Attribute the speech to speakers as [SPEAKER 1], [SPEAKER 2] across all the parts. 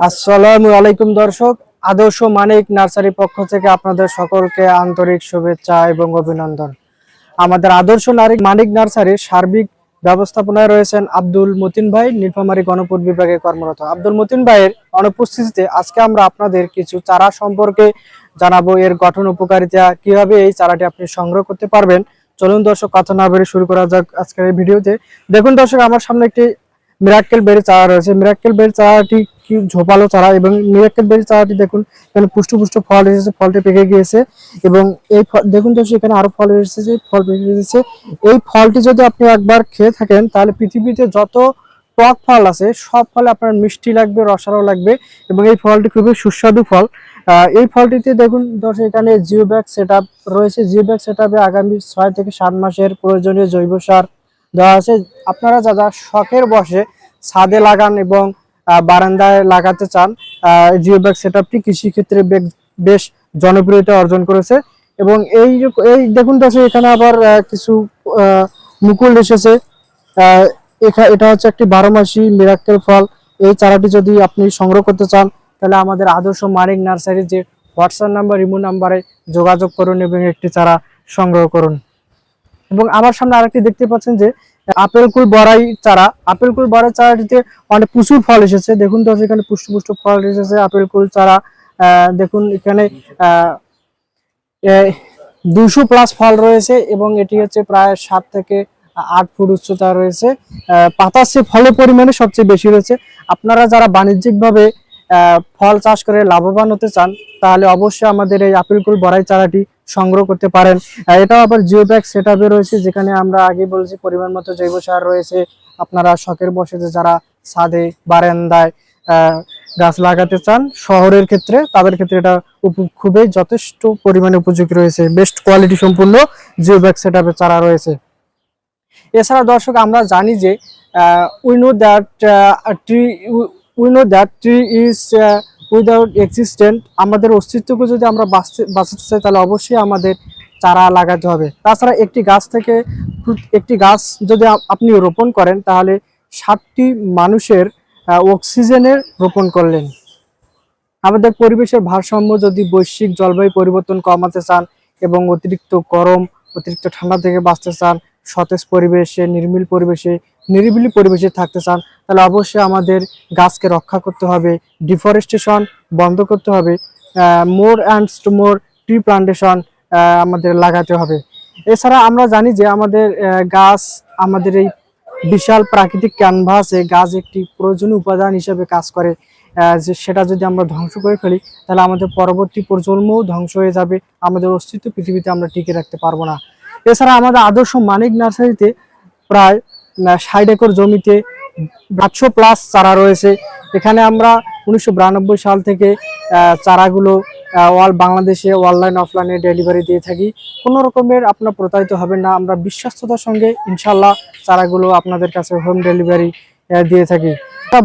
[SPEAKER 1] আসসালামু আলাইকুম দর্শক, আদর্শ মানিক নার্সারি পক্ষ থেকে আপনাদের সকলকে আন্তরিক শুভেচ্ছা এবং অভিনন্দন। আমাদের আদর্শ নারী মানিক নার্সারির সার্বিক ব্যবস্থাপনায় রয়েছেন আব্দুল মতিন ভাই, নীলফামারী গণপুর বিভাগে কর্মরত। আব্দুল মতিন ভাইয়ের অনুপস্থিতিতে আজকে আমরা আপনাদের কিছু চারা সম্পর্কে জানাব। এর গঠন, উপকারিতা, কীভাবে এই চারাটি আপনি সংগ্রহ করতে পারবেন? চলুন দর্শক, কথা না বেড়ে শুরু করা যাক আজকের এই ভিডিওতে। দেখুন দর্শক, আমার সামনে একটি মিরাক্কেল বেরি চারা রয়েছে। মিরাক্কেল বেরি চারাটি কি ঝোপালো চারা এবং মিরাক্কেল বেরি চারাটি দেখুন, এখানে পুষ্ট পুষ্ট ফল এসেছে, ফলটি পেকে গিয়েছে এবং এই দেখুন তো এখানে আরও ফল এসেছে, ফল পেকে গিয়েছে। এই ফলটি যদি আপনি একবার খেয়ে থাকেন, তাহলে পৃথিবীতে যত টক ফল আছে, সব ফলে আপনার মিষ্টি লাগবে, রসালো লাগবে এবং এই ফলটি খুবই সুস্বাদু ফল। এই ফলটিতে দেখুন দর্শক, এখানে জিও ব্যাগ সেট রয়েছে। জিও ব্যাগ সেট আগামী ছয় থেকে সাত মাসের প্রয়োজনীয় জৈব সার দেওয়া আছে। আপনারা যারা শখের বসে ছাদে লাগান এবং বারান্দায় লাগাতে চান জিও ব্যাগ সেট আপটি কৃষিক্ষেত্রে বেশ জনপ্রিয়তা অর্জন করেছে। এবং এই এই দেখুন দর্শক এখানে আবার কিছু মুকুল এসেছে। এটা হচ্ছে একটি বারো মাসি মিরাক্কেল ফল। এই চারাটি যদি আপনি সংগ্রহ করতে চান, তাহলে আমাদের আদর্শ মানিক নার্সারির যে হোয়াটসঅ্যাপ নাম্বার, ইমো নাম্বারে যোগাযোগ করুন এবং একটি চারা সংগ্রহ করুন। এবং আমার সামনে আরেকটি দেখতে পাচ্ছেন যে, আপেল কুল বড়াই চারা। আপেল কুল বড়াই চারাটিতে অনেক প্রচুর ফল এসেছে। দেখুন তো এখানে পুষ্ট পুষ্ট ফল এসেছে, আপেল কুল চারা। দেখুন এখানে দুশো প্লাস ফল রয়েছে এবং এটি হচ্ছে প্রায় সাত থেকে আট ফুট উচ্চতা রয়েছে। চেয়ে ফলের পরিমাণে সবচেয়ে বেশি রয়েছে। আপনারা যারা বাণিজ্যিকভাবে ফল চাষ করে লাভবান হতে চান, তাহলে অবশ্যই আমাদের এই আপেল কুল বড়াই চারাটি সংগ্রহ করতে পারেন। এটাও আবার জিও ব্যাগ সেট রয়েছে, যেখানে আমরা আগে বলেছি পরিমাণ মতো জৈব সার রয়েছে। আপনারা শখের বসে যে যারা ছাদে, বারান্দায় গাছ লাগাতে চান, শহরের ক্ষেত্রে তাদের ক্ষেত্রে এটা খুবই যথেষ্ট পরিমাণে উপযোগী রয়েছে। বেস্ট কোয়ালিটি সম্পূর্ণ জিও ব্যাগ সেট চারা রয়েছে। এছাড়া দর্শক, আমরা জানি যে we know that tree we know that tree is without existent আমাদের অস্তিত্বকে যদি আমরা বাঁচতে চাই, তাহলে অবশ্যই আমাদের চারা লাগাতে হবে। তাছাড়া একটি গাছ থেকে একটি গাছ যদি আপনি রোপণ করেন, তাহলে ষাটটি মানুষের অক্সিজেনের রোপণ করলেন। আমাদের পরিবেশের ভারসাম্য যদি বৈশ্বিক জলবায়ু পরিবর্তন কমাতে চান এবং অতিরিক্ত গরম, অতিরিক্ত ঠান্ডা থেকে বাঁচতে চান সতেজ পরিবেশে, নির্মিল পরিবেশে, নিরিবিলি পরিবেশে থাকতে চান, তাহলে অবশ্যই আমাদের গাছকে রক্ষা করতে হবে ডিফরেস্টেশন বন্ধ করতে হবে more and more tree plantation আমাদের লাগাতে হবে। এছাড়া আমরা জানি যে আমাদের গাছ, আমাদের এই বিশাল প্রাকৃতিক ক্যানভাসে গাছ একটি প্রয়োজনীয় উপাদান হিসেবে কাজ করে যে সেটা যদি আমরা ধ্বংস করে ফেলি, তাহলে আমাদের পরবর্তী প্রজন্মও ধ্বংস হয়ে যাবে, আমাদের অস্তিত্ব পৃথিবীতে আমরা টিকে রাখতে পারব না। এছাড়া আমাদের আদর্শ মানিক নার্সারিতে প্রায় ষাট একর জমিতে আটশো প্লাস চারা রয়েছে। এখানে আমরা উনিশশো বিরানব্বই সাল থেকে চারাগুলো অল বাংলাদেশে অনলাইন অফলাইনে ডেলিভারি দিয়ে থাকি। কোনো রকমের আপনার প্রতারিত হবে না। আমরা বিশ্বস্ততার সঙ্গে ইনশাল্লাহ চারাগুলো আপনাদের কাছে হোম ডেলিভারি দিয়ে থাকি।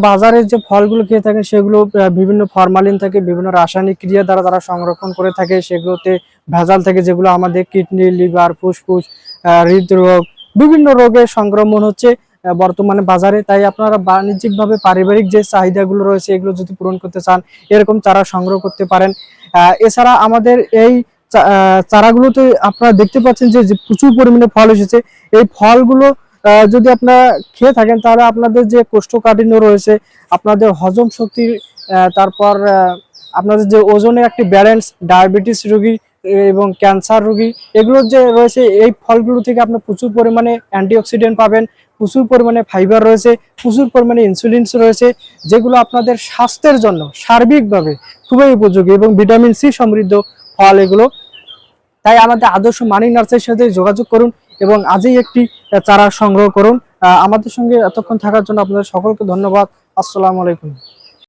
[SPEAKER 1] বাজারের যে ফলগুলো খেয়ে থাকে, সেগুলো বিভিন্ন ফরমালিন থাকে, বিভিন্ন রাসায়নিক ক্রিয়া দ্বারা তারা সংরক্ষণ করে থাকে। সেগুলোতে ভেজাল থাকে, যেগুলো আমাদের কিডনি, লিভার, ফুসফুস হৃদরোগ, বিভিন্ন রোগের সংক্রমণ হচ্ছে বর্তমানে বাজারে। তাই আপনারা বাণিজ্যিকভাবে পারিবারিক যে চাহিদাগুলো রয়েছে, এগুলো যদি পূরণ করতে চান, এরকম চারা সংগ্রহ করতে পারেন। এছাড়া আমাদের এই চারাগুলোতে আপনারা দেখতে পাচ্ছেন যে প্রচুর পরিমাণে ফল এসেছে। এই ফলগুলো যদি আপনারা খেয়ে থাকেন, তাহলে আপনাদের যে কোষ্ঠকাঠিন্য রয়েছে, আপনাদের হজম শক্তি তারপর আপনাদের যে ওজনের একটি ব্যালেন্স ডায়াবেটিস রোগী এবং ক্যান্সার রোগী, এগুলো যে রয়েছে, এই ফলগুলো থেকে আপনি প্রচুর পরিমাণে অ্যান্টিঅক্সিডেন্ট পাবেন, প্রচুর পরিমাণে ফাইবার রয়েছে, প্রচুর পরিমাণে ইনসুলিনস রয়েছে, যেগুলো আপনাদের স্বাস্থ্যের জন্য সার্বিকভাবে খুবই উপযোগী এবং ভিটামিন সি সমৃদ্ধ ফল এগুলো তাই আমাদের আদর্শ মানি নার্সারির সাথে যোগাযোগ করুন এবং আজই একটি চারা সংগ্রহ করুন। আমাদের সঙ্গে এতক্ষণ থাকার জন্য আপনাদের সকলকে ধন্যবাদ। আসসালামু আলাইকুম।